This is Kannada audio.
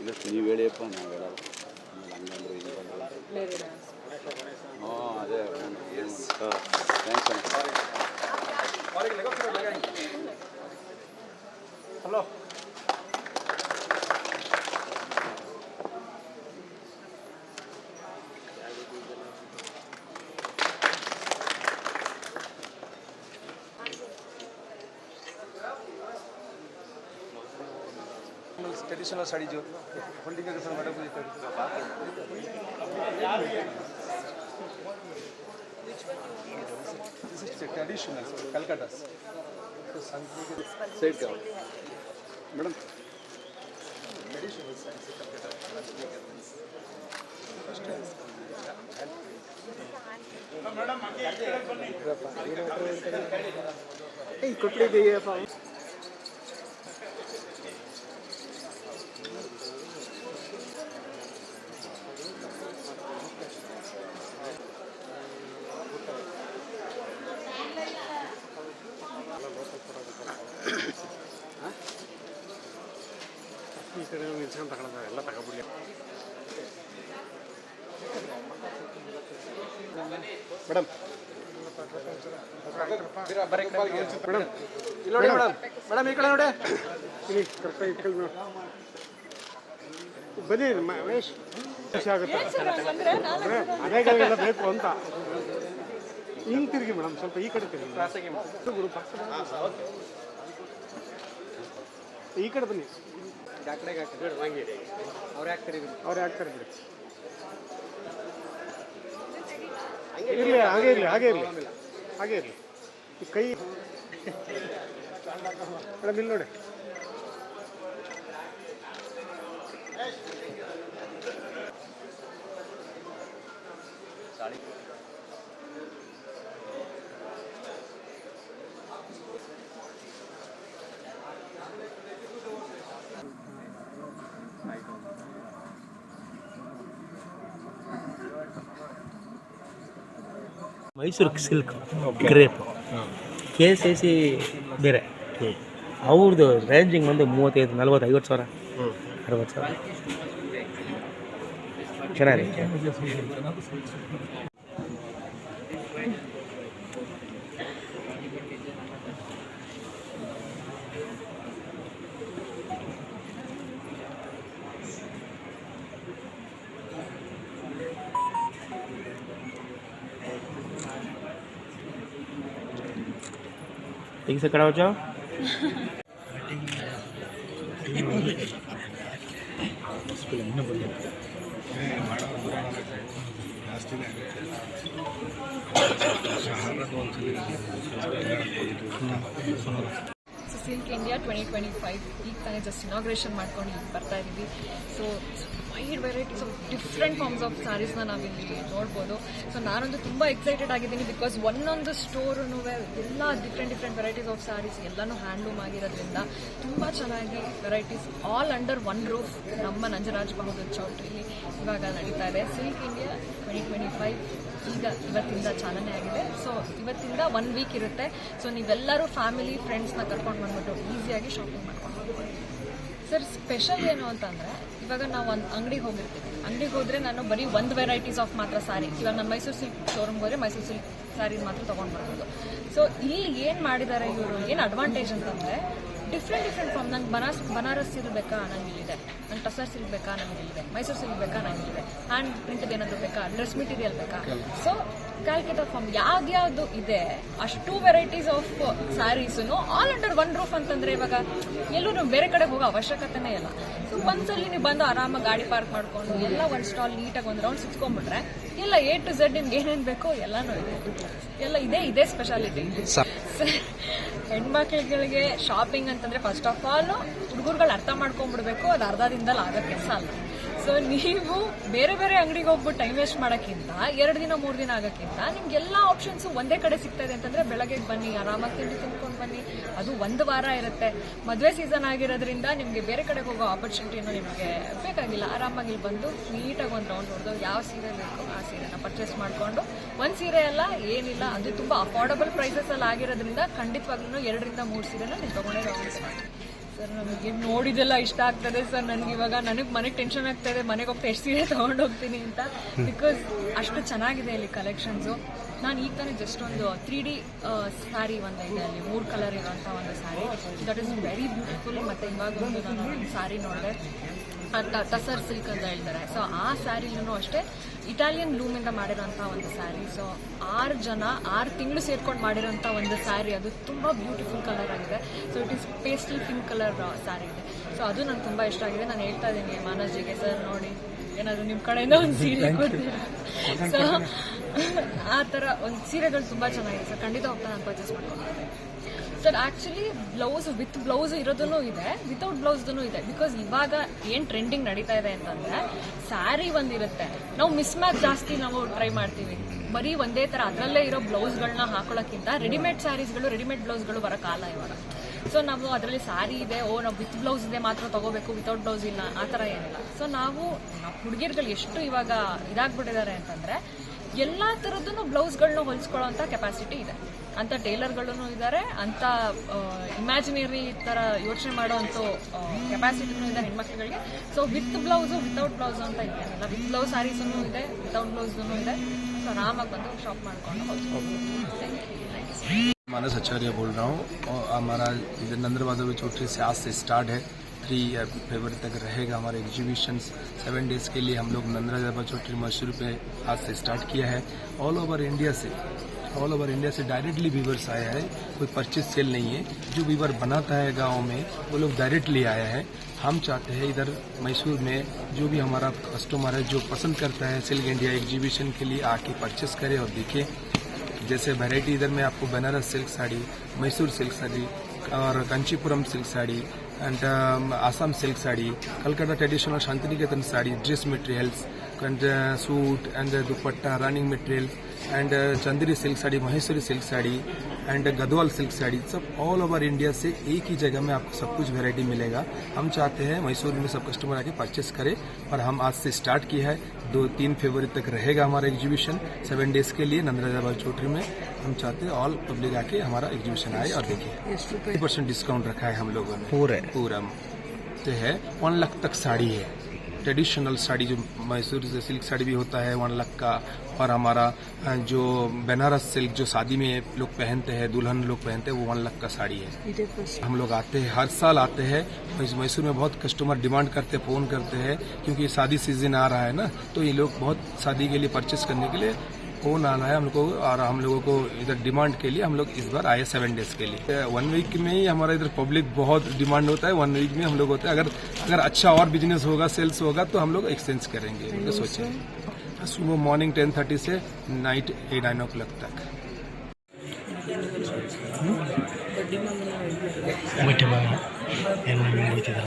ಇಲ್ಲ ನೀವು ಹೇಳಿಯಪ್ಪ ನಾವು ಹೇಳಲ್ಲ ಆಮೇಲೆ ಹಂಗಂದ್ರೆ ಹಿಂಗೆ ಬಂದಲ್ಲ ಹ್ಞೂ ಅದೇ ಏನು ಥ್ಯಾಂಕ್ಸ್ ಅಣ್ಣ ಹಲೋ traditional traditional study जो holding का किसान मैडम को देता this is traditional Calcutta तो संस्कृत सेट का madam traditional science Calcutta madam आगे बनी ये कोटली गई है ಈ ಕಡೆ ನಿಲ್ಸ್ಕೊಂಡು ತಗೊಳ್ಳೋದು ಎಲ್ಲ ತಗೊಬಿಡಿ. ಮೇಡಮ್ ಮೇಡಮ್ ಇಲ್ಲಿ ನೋಡಿ ಮೇಡಮ್ ಮೇಡಮ್ ಈ ಕಡೆ ನೋಡಿ. ಇಲ್ಲಿ ಕರೆಕ್ಟಾಗಿ ಇಟ್ಕೊಳ್ಳಿ ಮೇಡಮ್ ಬನ್ನಿ ಮ- ಮಹೇಶ್. ಖುಷಿ ಆಗುತ್ತೆ. ಅಂದ್ರೆ ಮನೆಗಳಿಗೆಲ್ಲ ಬೇಕು ಅಂತ. ಹಿಂಗೆ ತಿರುಗಿ ಮೇಡಮ್ ಸ್ವಲ್ಪ ಈ ಕಡೆ ತಿರುಗಿ. ಈ ಕಡೆ ಬನ್ನಿ. ಅವ್ರು ಯಾಕೆ ಅವ್ರು ಹಾಕ್ತಾರೆ ಬಿಡಿ? ಇರಲಿ ಹಾಗೆ ಇರಲಿ ಹಾಗೆ ಇರಲಿ. ಹಾಗೆ ಇರಲಿ. ಈ ಕೈ ಮೇಡಮ್ ಇಲ್ಲಿ ನೋಡಿ. Mysuru silk crepe. K S I C ಬೇರೆ. ಅವ್ರದ್ದು ರೇಂಜಿಂಗ್ ಬಂದು ಮೂವತ್ತೈದು ನಲ್ವತ್ತು ಐವತ್ತು ಸಾವಿರ, ಅರವತ್ತು ಸಾವಿರ. ಚೆನ್ನಾಗಿದೆ. ठीक से खड़ा हो जाओ so silk India twenty twenty five ಈಗ ತಾನೇ ಜಸ್ಟ್ ಇನಾಗ್ರೇಷನ್ ಮಾಡ್ಕೊಂಡು ಇಲ್ಲಿ ಬರ್ತಾ ಇದ್ದೀವಿ so wide varieties of different forms of ಸ್ಯಾರೀಸ್ನ ನಾವಿಲ್ಲಿ ನೋಡ್ಬೋದು. ಸೊ ನಾನಂತೂ ತುಂಬ ಎಕ್ಸೈಟೆಡ್ ಆಗಿದ್ದೀನಿ ಬಿಕಾಸ್ ಒಂದೊಂದು ಸ್ಟೋರೂ ಎಲ್ಲ different different varieties of saris ಎಲ್ಲನೂ ಹ್ಯಾಂಡ್ಲೂಮ್ ಆಗಿರೋದ್ರಿಂದ ತುಂಬ ಚೆನ್ನಾಗಿ varieties all under one roof ನಮ್ಮ ನಂಜರಾಜ್ ಬಹದ್ದೂರ್ ಚೌಟ್ರಿಲಿ ಇವಾಗ ನಡೀತಾ ಇದೆ. Silk India twenty twenty five ಈಗ ಇವತ್ತಿಂದ ಚಾಲನೆ ಆಗಿದೆ. ಸೊ ಇವತ್ತಿಂದ ಒನ್ ವೀಕ್ ಇರುತ್ತೆ. ಸೊ ನೀವೆಲ್ಲರೂ ಫ್ಯಾಮಿಲಿ ಫ್ರೆಂಡ್ಸ್ನ ಕರ್ಕೊಂಡು ಬಂದ್ಬಿಟ್ಟು ಈಸಿಯಾಗಿ ಶಾಪಿಂಗ್ ಮಾಡ್ಕೊಂಡು ಹೋಗ್ಬೋದು ಸರ್ ಸ್ಪೆಷಲ್ ಏನು ಅಂತಂದರೆ ಇವಾಗ ನಾವು ಒಂದು ಅಂಗಡಿಗೆ ಹೋಗಿರ್ತೀವಿ. ಅಂಗಡಿಗೆ ಹೋದರೆ ನಾನು ಬರೀ ಒಂದು ವೆರೈಟೀಸ್ ಆಫ್ ಮಾತ್ರ ಸಾರಿ ಇವಾಗ ನಾನು ಮೈಸೂರು ಸಿಲ್ಕ್ ಶೋರೂಮ್ ಹೋದ್ರೆ ಮೈಸೂರು ಸಿಲ್ಕ್ ಸಾರಿ ಮಾತ್ರ ತೊಗೊಂಡು ಬರ್ಬೋದು ಸೊ ಇಲ್ಲಿ ಏನು ಮಾಡಿದ್ದಾರೆ ಇವರು? ಏನು ಅಡ್ವಾಂಟೇಜ್ ಅಂತಂದರೆ ಡಿಫ್ರೆಂಟ್ ಡಿಫ್ರೆಂಟ್ ಫಾರ್ಮ್ ನಂಗೆ ಬನಾರಸ್ ಬನಾರಸ್ ಇರಬೇಕಾ ಬೇಕಾ? ನಂಗೆ ಇಲ್ಲಿದೆ. ನಂಗೆ ಟಸರ್ ಸಿಲ್ಕ್ ಬೇಕಾ? ನಂಗೆ ಇಲ್ಲಿದೆ ಮೈಸೂರು ಸಿಲ್ಕ್ ಬೇಕಾ? ಹ್ಯಾಂಡ್ ಪ್ರಿಂಟದ್ ಏನಾದರೂ ಬೇಕಾ? ಡ್ರೆಸ್ ಮೆಟೀರಿಯಲ್ ಬೇಕಾ? ಸೊ ಕ್ಯಾಲ್ಕೇಟ ಫಾರ್ಮ್ ಯಾವ್ದ್ಯಾವ್ದು ಇದೆ? ಅಷ್ಟು varieties of saris all under one roof ಅಂತಂದ್ರೆ ಇವಾಗ ಎಲ್ಲೂ ನೀವು ಬೇರೆ ಕಡೆ ಹೋಗೋ ಅವಶ್ಯಕತೆನೇ ಇಲ್ಲ. ಸೊ ಒಂದ್ಸಲಿ ನೀವು ಬಂದು ಆರಾಮಾಗಿ ಗಾಡಿ ಪಾರ್ಕ್ ಮಾಡ್ಕೊಂಡು ಎಲ್ಲ ಒಂದು ಸ್ಟಾಲ್ ನೀಟಾಗಿ ಒಂದು ರೌಂಡ್ ಸುತ್ಕೊಂಡ್ಬಿಟ್ರೆ ಎಲ್ಲ ಎ ಟು ಝೆಡ್ ನಿಮ್ಗೆ ಏನೇನು ಬೇಕೋ ಎಲ್ಲಾನು ಇದೆ. ಎಲ್ಲ ಇದೇ ಇದೇ ಸ್ಪೆಷಾಲಿಟಿ ಹೆಣ್ಮಕ್ಳುಗಳಿಗೆ ಶಾಪಿಂಗ್ ಅಂತಂದ್ರೆ ಫಸ್ಟ್ ಆಫ್ ಆಲ್ ಹುಡುಗರುಗಳು ಅರ್ಥ ಮಾಡ್ಕೊಂಡ್ಬಿಡ್ಬೇಕು ಅದು ಅರ್ಧ ದಿನದಲ್ಲಿ ಆಗೋ ಕೆಲಸ ಅಲ್ಲ ಸೊ ನೀವು ಬೇರೆ ಬೇರೆ ಅಂಗಡಿಗೆ ಹೋಗ್ಬಿಟ್ಟು ಟೈಮ್ ವೇಸ್ಟ್ ಮಾಡೋಕ್ಕಿಂತ, ಎರಡು ದಿನ, ಮೂರು ದಿನ ಆಗೋಕ್ಕಿಂತ ನಿಮ್ಗೆ ಎಲ್ಲ ಆಪ್ಷನ್ಸು ಒಂದೇ ಕಡೆ ಸಿಗ್ತಾ ಇದೆ ಅಂತಂದ್ರೆ ಬೆಳಗ್ಗೆ ಬನ್ನಿ, ಆರಾಮಾಗಿ ತಿಂಡಿ ತಿನ್ಕೊಂಡು ಬನ್ನಿ. ಅದು ಒಂದು ವಾರ ಇರುತ್ತೆ. ಮದುವೆ ಸೀಸನ್ ಆಗಿರೋದ್ರಿಂದ ನಿಮಗೆ ಬೇರೆ ಕಡೆಗೆ ಹೋಗೋ ಆಪರ್ಚುನಿಟಿನೂ ನಿಮಗೆ ಬೇಕಾಗಿಲ್ಲ. ಆರಾಮಾಗಿ ಇಲ್ಲಿ ಬಂದು ನೀಟಾಗಿ ಒಂದು ರೌಂಡ್ ಹೊಡೆದು ಯಾವ ಸೀರೆ ಬೇಕು ಆ ಸೀರೆನ ಪರ್ಚೇಸ್ ಮಾಡಿಕೊಂಡು, ಒಂದು ಸೀರೆ ಎಲ್ಲ ಏನಿಲ್ಲ, ಅದು ತುಂಬ ಅಫೋರ್ಡಬಲ್ ಪ್ರೈಸಸ್ ಅಲ್ಲಿ ಆಗಿರೋದ್ರಿಂದ ಖಂಡಿತವಾಗ್ಲೂ ಎರಡರಿಂದ ಮೂರು ಸೀರೆನ ನೀವು ತೊಗೊಂಡೇ ಹೋಗ್ತೀರಾ ಸರ್ ನಮಗೆ ನೋಡಿದೆಲ್ಲ ಇಷ್ಟ ಆಗ್ತದೆ ಸರ್. ನನಗೆ ಇವಾಗ ನನಗೆ ಮನೆಗೆ ಟೆನ್ಷನ್ ಆಗ್ತಾ ಇದೆ. ಮನೆಗೆ ಹೋಗ್ತಾ ಎಷ್ಟು ಸೀರೆ ತೊಗೊಂಡು ಹೋಗ್ತೀನಿ ಅಂತ. ಬಿಕಾಸ್ ಅಷ್ಟು ಚೆನ್ನಾಗಿದೆ ಇಲ್ಲಿ ಕಲೆಕ್ಷನ್ಸು ನಾನು ಈಗ ತಾನೇ ಜಸ್ಟ್ ಒಂದು ತ್ರೀ ಡಿ ಸ್ಯಾರಿ ಒಂದು ಇದೆ ಅಲ್ಲಿ. ಮೂರು ಕಲರ್ ಇರೋಂಥ ಒಂದು sari that is very beautiful ಮತ್ತು ಇವಾಗ ಒಂದು ನಾನು ಸ್ಯಾರಿ ನೋಡಿದೆ. ಟಸರ್ ಸಿಲ್ಕ್ ಅಂತ ಹೇಳ್ತಾರೆ. ಸೊ ಆ ಸ್ಯಾರಿಲೂ ಅಷ್ಟೇ ಇಟಾಲಿಯನ್ ಲೂಮಿಂದ ಮಾಡಿರೋಂಥ ಒಂದು ಸ್ಯಾರಿ. ಸೊ ಆರು ಜನ ಆರು ತಿಂಗಳು ಸೇರ್ಕೊಂಡು ಮಾಡಿರೋಂಥ ಒಂದು ಸ್ಯಾರಿ. ಅದು ತುಂಬ ಬ್ಯೂಟಿಫುಲ್ ಕಲರ್ ಆಗಿದೆ. So it is pastel pink colour sari ಇದೆ. ಸೊ ಅದು ನನಗೆ ತುಂಬ ಇಷ್ಟ ಆಗಿದೆ. ನಾನು ಹೇಳ್ತಾ ಇದ್ದೀನಿ ಮಾನಜಿಗೆ ಸರ್ ನೋಡಿ ಏನಾದರೂ ನಿಮ್ಮ ಕಡೆಯಿಂದ ಒಂದು ಸೀರೆ ಸೊ ಆ ಥರ ಒಂದು ಸೀರೆಗಳು ತುಂಬ ಚೆನ್ನಾಗಿದೆ. ಸರ್ ಖಂಡಿತ ಹೋಗ್ತಾ ನಾನು ಪರ್ಚೇಸ್ ಮಾಡ್ಕೊಂಡು sir actually blouse with blouse ಇರೋದನ್ನು ಇದೆ ವಿತೌಟ್ ಬ್ಲೌಸ್ದೂ ಇದೆ. ಬಿಕಾಸ್ ಇವಾಗ ಏನು ಟ್ರೆಂಡಿಂಗ್ ನಡೀತಾ ಇದೆ ಅಂತಂದ್ರೆ ಸ್ಯಾರಿ ಒಂದಿರುತ್ತೆ. ನಾವು ಮಿಸ್ ಮ್ಯಾಚ್ ಜಾಸ್ತಿ ನಾವು ಟ್ರೈ ಮಾಡ್ತೀವಿ. ಬರೀ ಒಂದೇ ಥರ ಅದರಲ್ಲೇ ಇರೋ ಬ್ಲೌಸ್ಗಳನ್ನ ಹಾಕೊಳ್ಳೋಕ್ಕಿಂತ ರೆಡಿಮೇಡ್ ಸ್ಯಾರೀಸ್ಗಳು ರೆಡಿಮೇಡ್ ಬ್ಲೌಸ್ಗಳು ಬರೋ ಕಾಲ ಇವಾಗ. ಸೊ ನಾವು ಅದರಲ್ಲಿ ಸ್ಯಾರಿ ಇದೆ, ಓ, ನಾವು ವಿತ್ ಬ್ಲೌಸ್ ಇದೆ ಮಾತ್ರ ತಗೋಬೇಕು ವಿತೌಟ್ ಬ್ಲೌಸ್ ಇಲ್ಲ, ಆ ಥರ ಏನಿಲ್ಲ. ಸೊ ನಾವು ಹುಡುಗಿರ್ಗಳು ಎಷ್ಟು ಇವಾಗ ಇದಾಗ್ಬಿಟ್ಟಿದ್ದಾರೆ ಅಂತಂದರೆ ಎಲ್ಲ ಥರದ್ದು ಬ್ಲೌಸ್ಗಳನ್ನ ಹೊಲಿಸ್ಕೊಳ್ಳೋ ಅಂಥ ಕೆಪಾಸಿಟಿ ಇದೆ ಅಂಥ ಟೇಲರ್ಗಳೂ ಇದ್ದಾರೆ ಅಂಥ ಇಮ್ಯಾಜಿನರಿ ಥರ ಯೋಚನೆ ಮಾಡೋ ಅಂಥ ಕೆಪಾಸಿಟಿನೂ ಇದೆ ಹೆಣ್ಮಕ್ಳುಗಳಿಗೆ so with blouse without blouse ಅಂತ ಇದ್ದೇನಿಲ್ಲ ವಿತ್ ಬ್ಲೌಸ್ ಸ್ಯಾರೀಸೂ ಇದೆ ವಿತೌಟ್ ಬ್ಲೌಸ್ದು ಇದೆ ಸೊ ಆರಾಮಾಗಿ ಬಂದು ಶಾಪ್ ಮಾಡ್ಕೊಂಡು ಹೊಲಿಸ್ಕೊಬೋದು ಥ್ಯಾಂಕ್ ಯು मानस आचार्य बोल रहा हूँ और हमारा इधर नंदरबाजा चौटरी से आज से स्टार्ट है थ्री फरवरी तक रहेगा हमारे एग्जीबिशन सेवन डेज़ के लिए हम लोग नंदराजा चौटरी मैसूर पे आज से स्टार्ट किया है। ऑल ओवर इंडिया से ऑल ओवर इंडिया से डायरेक्टली व्यूवर्स आया है। कोई परचेज सेल नहीं है। जो वीवर बनाता है गाँव में, वो लोग डायरेक्टली आया है। हम चाहते हैं इधर मैसूर में जो भी हमारा कस्टमर है, जो पसंद करता है सिल्क इंडिया एग्जीबिशन के लिए आके परचेस करे और देखे। जैसे वैरायटी इधर में आपको बनारस सिल्क साड़ी मैसूर सिल्क साड़ी और Kanchipuram silk sari and um, Assam silk sari, Kolkata traditional Shantiniketan sari, dress materials, suit and dupatta running material and Chanderi silk sari Maheshwari silk sari and Gadwal silk sari सब ऑल ओवर इंडिया से एक ही जगह में आपको सब कुछ वैरायटी मिलेगा हम चाहते हैं मैसूर में सब कस्टमर आके परचेस करें और हम आज से स्टार्ट किया है दो तीन फरवरी तक रहेगा हमारा एग्जीबिशन सेवन डेज़ के लिए नंदराजाबाद चौटरी में हम चाहते हैं ऑल पब्लिक आके हमारा एग्जीबिशन आए और देखे परसेंट डिस्काउंट रखा है हम लोगों ने पूरे पूरा तो है वन लाख तक साड़ी है ट्रेडिशनल साड़ी जो मैसूर से सिल्क साड़ी भी होता है वन लाख का और हमारा जो बनारस सिल्क जो शादी में लोग पहनते हैं दुल्हन लोग पहनते हैं वो वन लाख का साड़ी है। हम लोग आते हैं हर साल आते हैं इस मैसूर में बहुत कस्टमर डिमांड करते फ़ोन करते हैं क्योंकि शादी सीज़न आ रहा है ना तो ये लोग बहुत शादी के लिए परचेस करने के लिए फोन आना है हम लोग को और हम लोगों को इधर डिमांड के लिए हम लोग इस बार आए सेवन डेज के लिए वन वीक में ही हमारा इधर पब्लिक बहुत डिमांड होता है वन वीक में हम लोग होते हैं अगर अगर अच्छा और बिजनेस होगा सेल्स होगा तो हम लोग एक्सचेंज करेंगे तो सोचे सुबह मॉर्निंग टेन थर्टी से night eight nine o'clock तक ಬಟ್ಟೆ ಬಾಗ ಏನು ಹೋಗ್ತಿದ್ದಾರೆ